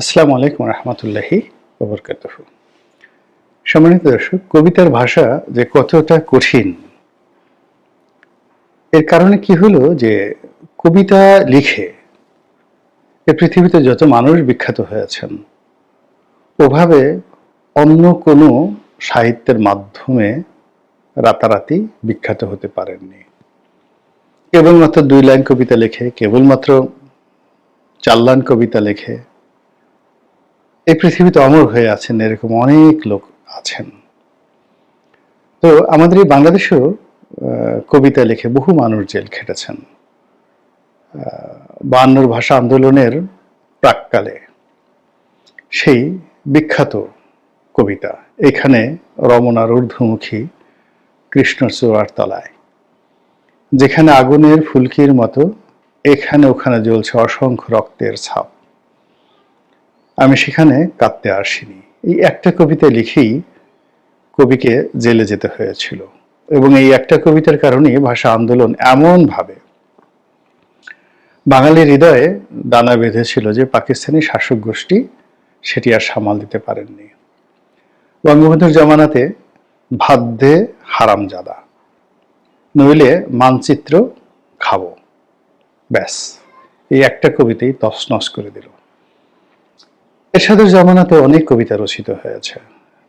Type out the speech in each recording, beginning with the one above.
আসসালামু আলাইকুম রহমতুল্লাহি ববরকাত সম্মানিত দর্শক, কবিতার ভাষা যে কতটা কঠিন, এর কারণে কি হলো যে কবিতা লিখে এ পৃথিবীতে যত মানুষ বিখ্যাত হয়েছেন ওভাবে অন্য কোনো সাহিত্যের মাধ্যমে রাতারাতি বিখ্যাত হতে পারেননি। কেবলমাত্র দুই লাইন কবিতা লেখে, কেবলমাত্র চার লাইন কবিতা লেখে এই পৃথিবীতে অমর হয়ে আছেন এরকম অনেক লোক আছেন। তো আমাদের এই বাংলাদেশেও কবিতা লিখে বহু মানুষ জেল খেটেছেন। বায়ান্নর ভাষা আন্দোলনের প্রাককালে সেই বিখ্যাত কবিতা, এখানে রমনার ঊর্ধ্বমুখী কৃষ্ণচূড়ার তলায়, যেখানে আগুনের ফুলকির মতো এখানে ওখানে জ্বলছে অসংখ্য রক্তের ছাপ। আমি সেখানে কাঁদতে আসিনি। এই একটা কবিতা লিখেই কবিকে জেলে যেতে হয়েছিল এবং এই একটা কবিতার কারণে ভাষা আন্দোলন এমনভাবে বাঙালির হৃদয়ে দানা বেঁধেছিল যে পাকিস্তানি শাসক গোষ্ঠী সেটি আর সামাল দিতে পারেননি। বঙ্গবন্ধুর জমানাতে ভাদ্যে হারামজাদা, নইলে মানচিত্র খাব। ব্যাস, এই একটা কবিতেই তছনছ করে দিল। এরশাদের জামানাতে অনেক কবিতা রচিত হয়েছে।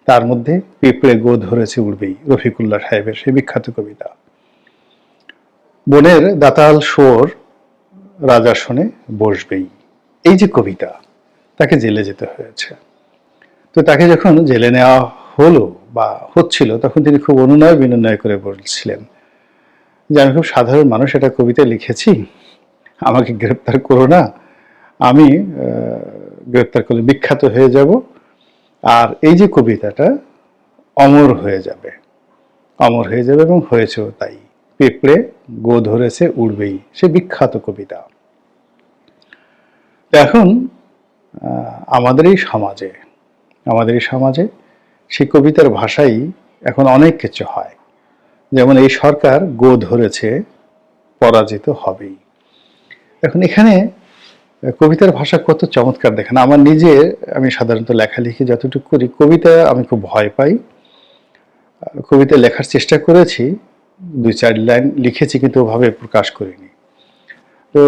তার মধ্যে পিঁপড়ে গো ধরেছে উড়বেই রফিকুল্লাহ সাহেবের সেই বিখ্যাত কবিতা। বনের দাতাল শোর রাজা শোনে বসবেই। এই যে কবিতা, তাকে জেলে যেতে হয়েছে। তো তাকে যখন জেলে নেওয়া হলো বা হচ্ছিল, তখন তিনি খুব অনুনয় বিনয় করে বলছিলেন যে আমি খুব সাধারণ মানুষ এটা কবিতা লিখেছি, আমাকে গ্রেপ্তার করো না। আমি গ্রেপ্তার করলে বিখ্যাত হয়ে যাব। আর এই যে কবিতাটা, অমর হয়ে যাবে। অমর হয়ে যাবে এবং হয়েছেও তাই। পেঁপড়ে গো ধরেছে উড়বেই, সে বিখ্যাত কবিতা। এখন আমাদের এই সমাজে, আমাদের এই সমাজে সেই কবিতার ভাষাই এখন অনেক কিছু হয়। যেমন এই সরকার গো ধরেছে, পরাজিত হবেই। এখন এখানে কবিতার ভাষা কত চমৎকার দেখেন। আমার নিজে আমি সাধারণত লেখালেখি যতটুকু করি। কবিতা আমি খুব ভয় পাই। কবিতা লেখার চেষ্টা করেছি। দুই চার লাইন লিখেছি কিন্তু ওভাবে প্রকাশ করিনি। তো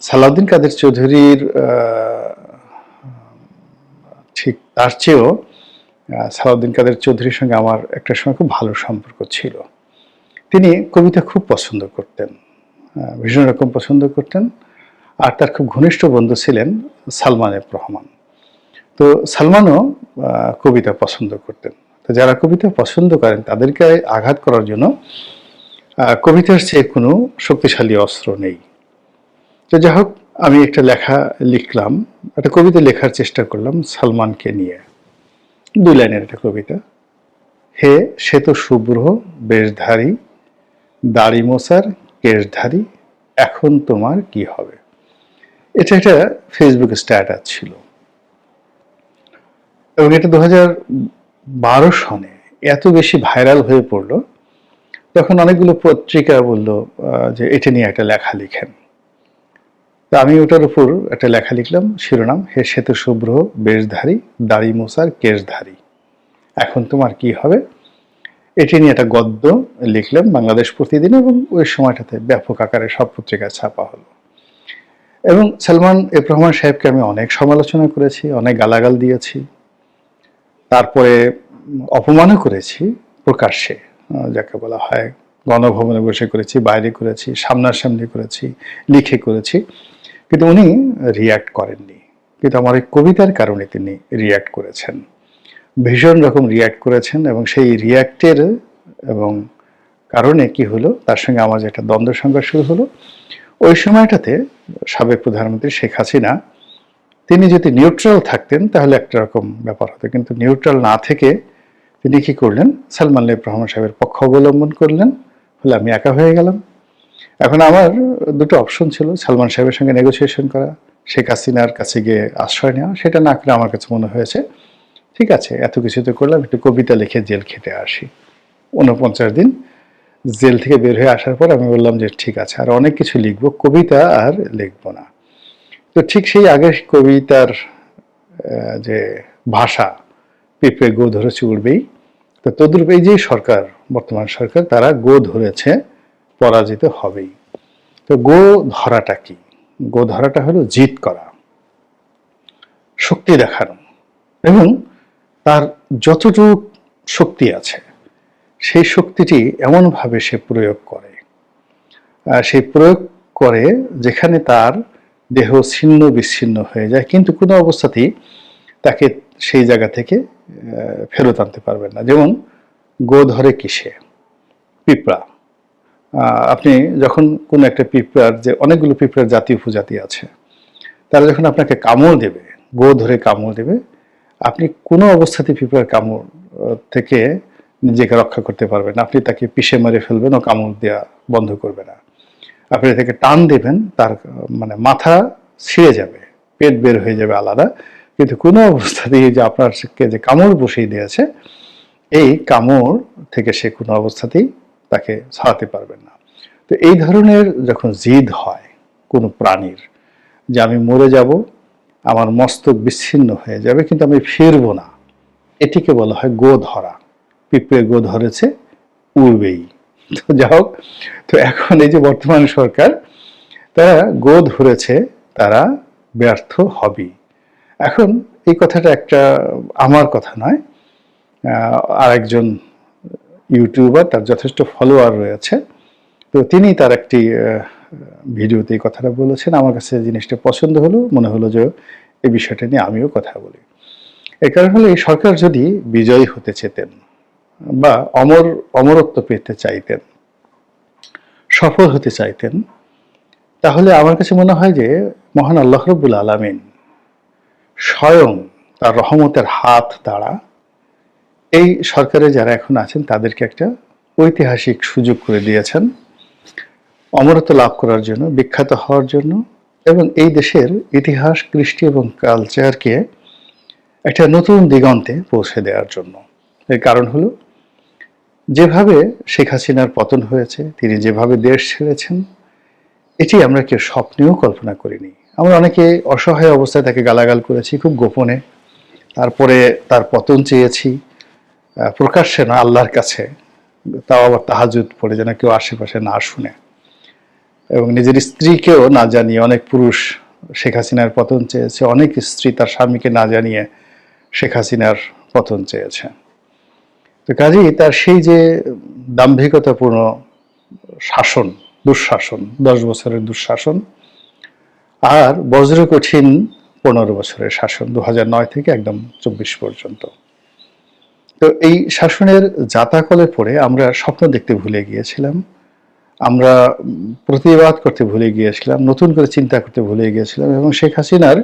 সালাউদ্দিন কাদের চৌধুরীর ঠিক তার চেয়েও সালাউদ্দিন কাদের চৌধুরীর সঙ্গে আমার একটা সময় খুব ভালো সম্পর্ক ছিল। তিনি কবিতা খুব পছন্দ করতেন। ভীষণ রকম পছন্দ করতেন। আর তার খুব ঘনিষ্ঠ বন্ধু ছিলেন সালমান এফ রহমান। তো সালমানও কবিতা পছন্দ করতেন। তো যারা কবিতা পছন্দ করেন, তাদেরকে আঘাত করার জন্য কবিতার চেয়ে কোনো শক্তিশালী অস্ত্র নেই। তো যাই হোক, আমি একটা লেখা লিখলাম, একটা কবিতা লেখার চেষ্টা করলাম সালমানকে নিয়ে। দুই লাইনের একটা কবিতা। হে, সে তো শুভ্র বেশধারী, দাড়ি মোছার কেশধারী, এখন তোমার কি হবে? এটা একটা ফেসবুক স্ট্যাটাস ছিল। এবং এটা দু বারো সনে এত বেশি ভাইরাল হয়ে পড়ল, তখন অনেকগুলো পত্রিকা বলল যে এটা নিয়ে একটা লেখা লিখেন। তা আমি ওটার উপর একটা লেখা লিখলাম, শিরোনাম, হে শ্বেত শুভ্র, বেশধারী, দাড়ি মোসার কেশধারী। এখন তোমার কি হবে? এটি নিয়ে একটা গদ্য লিখলাম বাংলাদেশ প্রতিদিন এবং ওই সময়টাতে ব্যাপক আকারে সব পত্রিকায় ছাপা হলো। এবং সালমান এফ রহমান সাহেবকে আমি অনেক সমালোচনা করেছি, অনেক গালাগাল দিয়েছি। তারপরে অপমানও করেছি প্রকাশ্যে যাকে বলা হয় গণভবনে বসে করেছি, বাইরে করেছি, সামনাসামনি করেছি, লিখে করেছি। কিন্তু উনি রিয়্যাক্ট করেননি। কিন্তু আমার এই কবিতার কারণে তিনি রিয়্যাক্ট করেছেন। ভীষণ রকম রিয়্যাক্ট করেছেন এবং সেই রিয়্যাক্টের এবং কারণে কি হলো, তার সঙ্গে আমার যে একটা দ্বন্দ্ব সংঘর্ষ শুরু হলো ওই সময়টাতে সাবেক প্রধানমন্ত্রী শেখ হাসিনা, তিনি যদি নিউট্রাল থাকতেন, তাহলে একটা রকম ব্যাপার হতো। কিন্তু নিউট্রাল না থেকে তিনি কি করলেন? সালমান লেব রহমান সাহেবের পক্ষ অবলম্বন করলেন ফলে আমি একা হয়ে গেলাম। এখন আমার দুটো অপশন ছিল, সালমান সাহেবের সঙ্গে নেগোসিয়েশন করা, শেখ হাসিনার কাছে গিয়ে আশ্রয় নেওয়া, সেটা না করে আমার কাছে মনে হয়েছে, ঠিক আছে, এত কিছু তো করলাম, একটু কবিতা লিখে জেল খেতে আসি। উনপঞ্চাশ দিন জেল থেকে বের হয়ে আসার পর আমি বললাম যে ঠিক আছে, আর অনেক কিছু লিখব, কবিতা আর লিখব না। তো ঠিক সেই আগের কবিতার যে ভাষা, পিঁপড়ে গো ধরেছে উড়বেই। তো তদ্রূপ এই যে সরকার, বর্তমান সরকার, তারা গো ধরেছে, পরাজিত হবেই। তো গো ধরাটা কি? গো ধরাটা হলো জিত করা, শক্তি দেখানো, এবং তার যতটুকু শক্তি আছে সেই শক্তিটি এমনভাবে সে প্রয়োগ করে। সেই প্রয়োগ করে যেখানে তার দেহ ছিন্ন বিচ্ছিন্ন হয়ে যায়, কিন্তু কোনো অবস্থাতেই তাকে সেই জায়গা থেকে ফেরত আনতে পারবেন না। যেমন গো ধরে কিসে পিঁপড়া। আপনি যখন কোনো একটা পিঁপড়ার যে অনেকগুলো পিঁপড়ার জাতি উপজাতি আছে, তারা যখন আপনাকে কামড় দেবে, গো ধরে কামড় দেবে, আপনি কোনো অবস্থাতে পিঁপড়ার কামড় থেকে নিজেকে রক্ষা করতে পারবেন না। আপনি তাকে পিষে মেরে ফেলবেন ও কামড় দেওয়া বন্ধ করবে না। আপনি তাকে টান দেবেন, তার মানে মাথা ছিঁড়ে যাবে, পেট বের হয়ে যাবে আলাদা। কিন্তু কোনো অবস্থাতেই যে আপনার যে কামড় বসিয়ে দিয়েছে, এই কামড় থেকে সে কোনো অবস্থাতেই তাকে ছাড়াতে পারবেন না। তো এই ধরনের যখন জিদ হয় কোনো প্রাণীর, যে আমি মরে যাব, আমার মস্তক বিচ্ছিন্ন হয়ে যাবে, কিন্তু আমি ফিরবো না, এটিকে বলা হয় গো ধরা পিঁপড়ে গো ধরেছে উড়বেই তো যা হোক তো এখন এই যে বর্তমান সরকার তারা গো ধরেছে তারা ব্যর্থ হবেই এখন এই কথাটা একটা আমার কথা নয় আহ, আরেকজন ইউটিউবার তার যথেষ্ট ফলোয়ার রয়েছে। তো তিনি তার একটি ভিডিওতে এই কথাটা বলেছেন আমার কাছে জিনিসটা পছন্দ হলো মনে হলো যে এই বিষয়টা নিয়ে আমিও কথা বলি। এর কারণ হলো এই সরকার যদি বিজয়ী হতে চেতেন বা অমর, অমরত্ব পেতে চাইতেন, সফল হতে চাইতেন, তাহলে আমার কাছে মনে হয় যে মহান আল্লাহ রব্বুল আলমিন স্বয়ং তার রহমতের হাত দ্বারা এই সরকারে যারা এখন আছেন, তাদেরকে একটা ঐতিহাসিক সুযোগ করে দিয়েছেন, অমরত্ব লাভ করার জন্য, বিখ্যাত হওয়ার জন্য এবং এই দেশের ইতিহাস, কৃষ্টি এবং কালচারকে একটা নতুন দিগন্তে পৌঁছে দেওয়ার জন্য। এর কারণ হলো যেভাবে শেখ হাসিনার পতন হয়েছে, তিনি যেভাবে দেশ ছেড়েছেন, এটি আমরা কেউ স্বপ্নেও কল্পনা করিনি। আমরা অনেকে অসহায় অবস্থায় তাকে গালাগাল করেছি, খুব গোপনে। তারপরে তার পতন চেয়েছি প্রকাশ্যে না, আল্লাহর কাছে। তাও আবার তাহাজুদ পড়ে যেন কেউ আশেপাশে না শুনে। এবং নিজের স্ত্রীকেও না জানিয়ে অনেক পুরুষ শেখ হাসিনার পতন চেয়েছে, অনেক স্ত্রী তার স্বামীকে না জানিয়ে শেখ হাসিনার পতন চেয়েছে। তো কাজেই তার সেই যে দাম্ভিকতাপূর্ণ শাসন, দুঃশাসন, দশ বছরের দুঃশাসন আর বজ্র কঠিন পনেরো বছরের শাসন দু নয় থেকে একদম চব্বিশ পর্যন্ত। তো এই শাসনের জাতাকলে পড়ে আমরা স্বপ্ন দেখতে ভুলে গিয়েছিলাম, আমরা প্রতিবাদ করতে ভুলে গিয়েছিলাম, নতুন করে চিন্তা করতে ভুলে গিয়েছিলাম এবং শেখ হাসিনার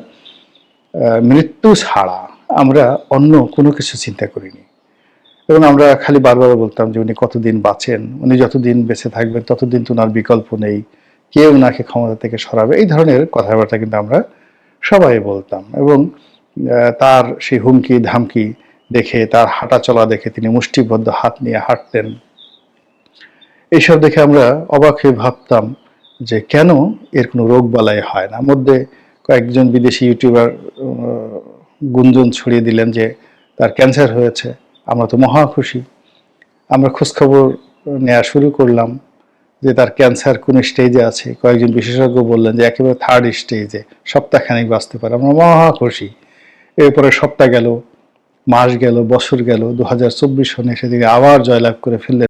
মৃত্যু ছাড়া আমরা অন্য কোনো কিছু চিন্তা করিনি। এবং আমরা খালি বারবার বলতাম যে উনি কতদিন বাঁচেন, উনি যতদিন বেঁচে থাকবেন, ততদিন তো বিকল্প নেই কে ওনাকে ক্ষমতা থেকে সরাবে। এই ধরনের কথাবার্তা কিন্তু আমরা সবাই বলতাম এবং তার সেই হুমকি, ধামকি দেখে, তার হাঁটা চলা দেখে তিনি মুষ্টিবদ্ধ হাত নিয়ে হাঁটতেন। এইসব দেখে আমরা অবাক হয়ে ভাবতাম যে কেন এর কোনো রোগ বালাই হয় না। মধ্যে কয়েকজন বিদেশি ইউটিউবার গুঞ্জন ছড়িয়ে দিলেন যে তার ক্যান্সার হয়েছে। আমরা তো মহা খুশি। আমরা খোঁজখবর নেওয়া শুরু করলাম যে তার ক্যান্সার কোন স্টেজে আছে। কয়েকজন বিশেষজ্ঞ বললেন যে একেবারে থার্ড স্টেজে সপ্তাহখানেক বাঁচতে পারে। আমরা মহা খুশি। এরপরে সপ্তাহ গেল, মাস গেল, বছর গেল, দু হাজার চব্বিশ সনে সেদিকে আবার জয়লাভ করে ফেললেন।